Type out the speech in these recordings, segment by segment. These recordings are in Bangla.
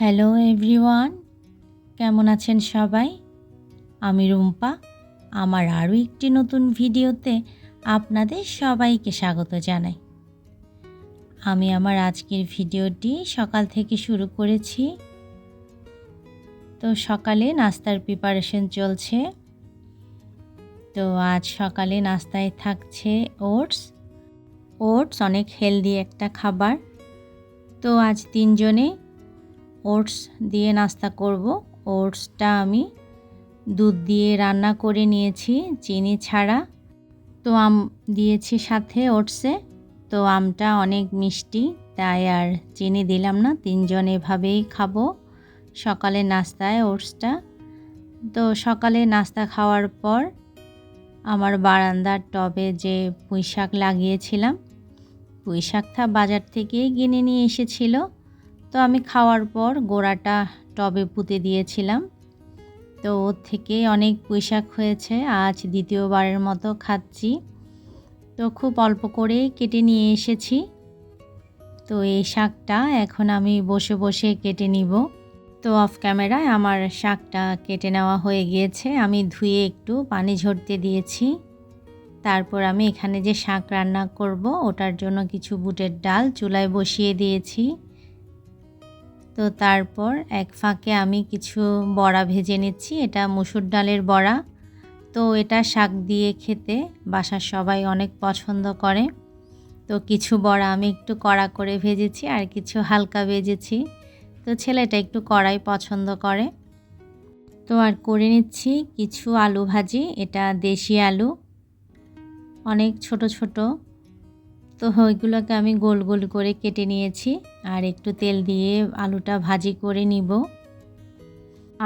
হ্যালো এভরিওয়ান কেমন আছেন সবাই? আমি রুম্পা। আমার আরও একটি নতুন ভিডিওতে আপনাদের সবাইকে স্বাগত জানাই। আমি আমার আজকের ভিডিওটি সকাল থেকে শুরু করেছি। তো সকালে নাস্তার প্রিপারেশন চলছে। তো আজ সকালে নাস্তায় থাকছে ওটস। ওটস অনেক হেলদি একটা খাবার। তো আজ তিনজনে ওটস দিয়ে নাস্তা করব। ওটসটা আমি দুধ দিয়ে রান্না করে নিয়েছি চিনি ছাড়া। তো আম দিয়েছি সাথে ওটসে। তো আমটা অনেক মিষ্টি, তাই আর চিনি দিলাম না, তিনজন এভাবেই খাব সকালে নাস্তায় ওটসটা। তো সকালে নাস্তা খাওয়ার পর আমার বারান্দার টবে যে পুঁই শাক লাগিয়েছিলাম পুঁই শাকটা বাজার থেকেই কিনে নিয়ে এসেছিল। তো আমি খাওয়ার পর গোড়াটা টবে পুঁতে দিয়েছিলাম। তো ওর থেকে অনেক পুঁইশাক হয়েছে, আজ দ্বিতীয়বারের মতো খাচ্ছি। তো খুব অল্প করে কেটে নিয়ে এসেছি। তো এই শাকটা এখন আমি বসে বসে কেটে নিব। তো অফ ক্যামেরায় আমার শাকটা কেটে নেওয়া হয়ে গিয়েছে। আমি ধুয়ে একটু পানি ঝরতে দিয়েছি। তারপর আমি এখানে যে শাক রান্না করব, ওটার জন্য কিছু বুটের ডাল চুলায় বসিয়ে দিয়েছি। তো তারপর এক ফাঁকে আমি কিছু বড়া ভেজে নিচ্ছি। এটা মুসুর ডালের বড়া। তো এটা শাক দিয়ে খেতে বাসার সবাই অনেক পছন্দ করে। তো কিছু বড়া আমি একটু কড়া করে ভেজেছি আর কিছু হালকা ভেজেছি। তো ছেলেটা একটু কড়াই পছন্দ করে। তো আর করে নিচ্ছি কিছু আলু ভাজি। এটা দেশি আলু। অনেক ছোট ছোট। তো ওইগুলোকে আমি গোল গোল করে কেটে নিয়েছি আর একটু তেল দিয়ে আলুটা ভাজি করে নিব।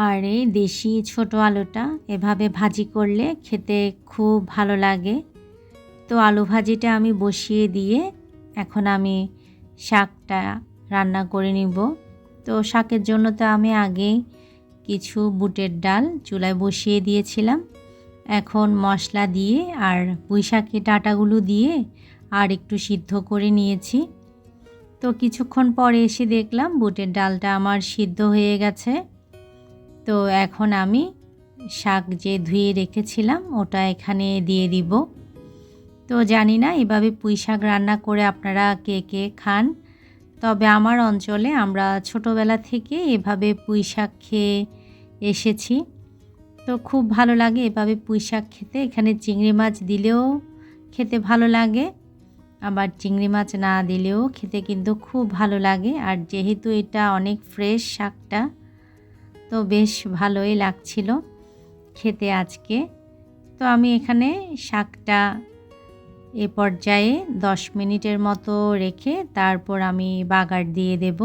আর এই দেশি ছোট আলুটা এভাবে ভাজি করলে খেতে খুব ভালো লাগে। তো আলু ভাজিটা আমি বসিয়ে দিয়ে এখন আমি শাকটা রান্না করে নিব। তো শাকের জন্য তো আমি আগেই কিছু বুটের ডাল চুলায় বসিয়ে দিয়েছিলাম। এখন মশলা দিয়ে আর পুঁই শাকের ডাটাগুলো দিয়ে আর একটু সিদ্ধ করে নিয়েছি। তো কিছুক্ষণ পরে এসে দেখলাম বুটের ডালটা আমার সিদ্ধ হয়ে গেছে। তো এখন আমি শাক যে ধুয়ে রেখেছিলাম ওটা এখানে দিয়ে দিব। তো জানি না এভাবে পুঁই শাক রান্না করে আপনারা কে কে খান, তবে আমার অঞ্চলে আমরা ছোটোবেলা থেকে এভাবে পুঁই শাক খেয়ে এসেছি। তো খুব ভালো লাগে এভাবে পুঁই শাক খেতে। এখানে চিংড়ি মাছ দিলেও খেতে ভালো লাগে, আবার চিংড়ি মাছ না দিলেও খেতে কিন্তু খুব ভালো লাগে। আর যেহেতু এটা অনেক ফ্রেশ শাকটা, তো বেশ ভালোই লাগছিল খেতে আজকে। তো আমি এখানে শাকটা এ পর্যায়ে দশ মিনিটের মতো রেখে তারপর আমি বাগার দিয়ে দেব।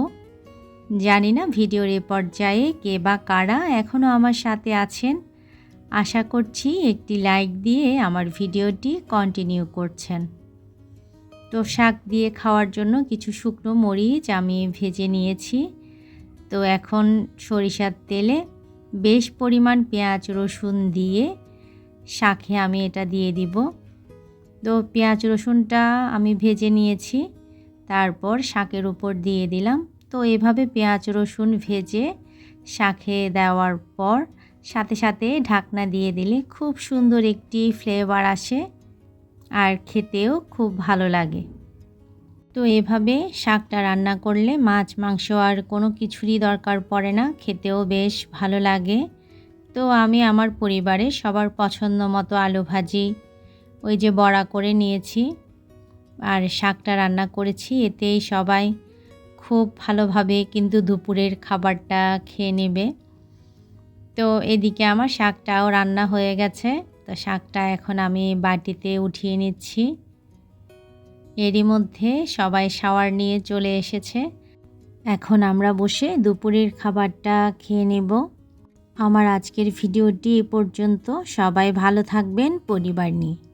জানি না ভিডিওর এ পর্যায়ে কে বা কারা এখনও আমার সাথে আছেন। আশা করছি একটি লাইক দিয়ে আমার ভিডিওটি কন্টিনিউ করছেন। তো শাক দিয়ে খাওয়ার জন্য কিছু শুকনো মরিচ আমি ভেজে নিয়েছি। তো এখন সরিষার তেলে বেশ পরিমাণ পেঁয়াজ রসুন দিয়ে শাকে আমি এটা দিয়ে দিব। তো পেঁয়াজ রসুনটা আমি ভেজে নিয়েছি, তারপর শাকের উপর দিয়ে দিলাম। তো এভাবে পেঁয়াজ, রসুন ভেজে শাকে দেওয়ার পর সাথে সাথে ঢাকনা দিয়ে দিলে খুব সুন্দর একটি ফ্লেভার আসে আর খেতেও খুব ভালো লাগে। তো এভাবে শাকটা রান্না করলে মাছ, মাংস আর কোনো কিছুরই দরকার পড়ে না, খেতেও বেশ ভালো লাগে। তো আমি আমার পরিবারে সবার পছন্দ মতো আলু ভাজি, ওই যে বড়া করে নিয়েছি আর শাকটা রান্না করেছি, এতেই সবাই খুব ভালোভাবে কিন্তু দুপুরের খাবারটা খেয়ে নেবে। তো এদিকে আমার শাকটাও রান্না হয়ে গেছে। তো শাকটা এখন আমি বাটিতে উঠিয়ে নিচ্ছি। এরই মধ্যে সবাই শাওয়ার নিয়ে চলে এসেছে। এখন আমরা বসে দুপুরের খাবারটা খেয়ে নেব। আমার আজকের ভিডিওটি এ পর্যন্ত। সবাই ভালো থাকবেন, পরিবার নিয়ে।